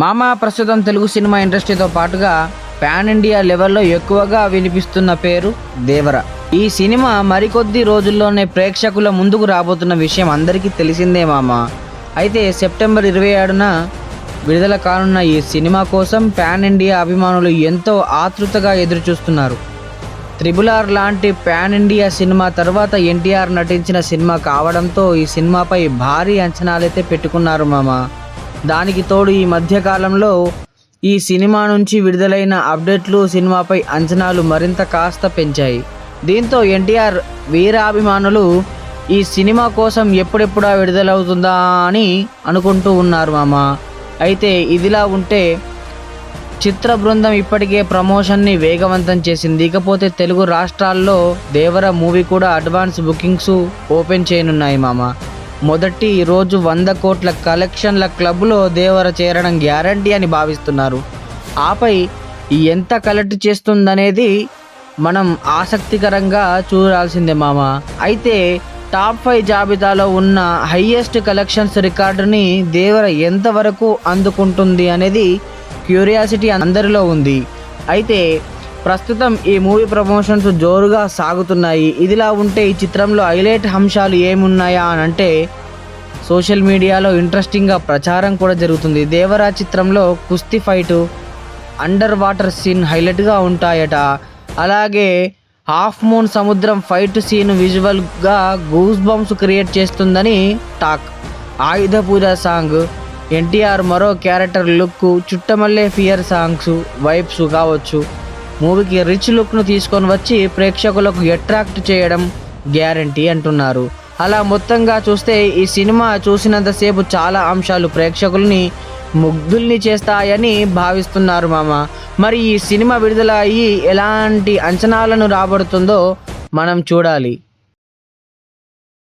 మామ ప్రస్తుతం తెలుగు సినిమా ఇండస్ట్రీతో పాటుగా పాన్ ఇండియా లెవెల్లో ఎక్కువగా వినిపిస్తున్న పేరు దేవర. ఈ సినిమా మరికొద్ది రోజుల్లోనే ప్రేక్షకుల ముందుకు రాబోతున్న విషయం అందరికీ తెలిసిందే మామ. అయితే సెప్టెంబర్ ఇరవై ఏడున విడుదల కానున్న ఈ సినిమా కోసం పాన్ ఇండియా అభిమానులు ఎంతో ఆతృతగా ఎదురుచూస్తున్నారు. త్రిబుల్ ఆర్ లాంటి పాన్ ఇండియా సినిమా తర్వాత ఎన్టీఆర్ నటించిన సినిమా కావడంతో ఈ సినిమాపై భారీ అంచనాలైతే పెట్టుకున్నారు మామ. దానికి తోడు ఈ మధ్యకాలంలో ఈ సినిమా నుంచి విడుదలైన అప్డేట్లు సినిమాపై అంచనాలు మరింత కాస్త పెంచాయి. దీంతో ఎన్టీఆర్ వీరాభిమానులు ఈ సినిమా కోసం ఎప్పుడెప్పుడా విడుదలవుతుందా అని అనుకుంటూ ఉన్నారు మామ. అయితే ఇదిలా ఉంటే చిత్ర బృందం ఇప్పటికే ప్రమోషన్ని వేగవంతం చేసింది. ఇకపోతే తెలుగు రాష్ట్రాల్లో దేవర మూవీ కూడా అడ్వాన్స్ బుకింగ్స్ ఓపెన్ చేయనున్నాయి మామ. మొదటి రోజు వంద కోట్ల కలెక్షన్ల క్లబ్లో దేవర చేరడం గ్యారంటీ అని భావిస్తున్నారు. ఆపై ఎంత కలెక్ట్ చేస్తుందనేది మనం ఆసక్తికరంగా చూడాల్సిందే మామ. అయితే టాప్ ఫైవ్ జాబితాలో ఉన్న హయ్యెస్ట్ కలెక్షన్స్ రికార్డుని దేవర ఎంతవరకు అందుకుంటుంది అనేది క్యూరియాసిటీ అందరిలో ఉంది. అయితే ప్రస్తుతం ఈ మూవీ ప్రమోషన్స్ జోరుగా సాగుతున్నాయి. ఇదిలా ఉంటే ఈ చిత్రంలో హైలైట్ అంశాలు ఏమున్నాయా అని అంటే సోషల్ మీడియాలో ఇంట్రెస్టింగ్గా ప్రచారం కూడా జరుగుతుంది. దేవరా చిత్రంలో కుస్తీ ఫైటు అండర్ వాటర్ సీన్ హైలైట్గా ఉంటాయట. అలాగే హాఫ్ మూన్ సముద్రం ఫైట్ సీన్ విజువల్గా గూస్ బంప్స్ క్రియేట్ చేస్తుందని talk. Ayudha Pooja song NTR మరో character look Chuttamalle fear songs vibes కావచ్చు. మూవీకి రిచ్ లుక్ను తీసుకొని వచ్చి ప్రేక్షకులకు అట్రాక్ట్ చేయడం గ్యారంటీ అంటున్నారు. అలా మొత్తంగా చూస్తే ఈ సినిమా చూసినంతసేపు చాలా అంశాలు ప్రేక్షకుల్ని ముగ్ధుల్ని చేస్తాయని భావిస్తున్నారు మామ. మరి ఈ సినిమా విడుదల అయ్యి ఎలాంటి అంచనాలను రాబడుతుందో మనం చూడాలి.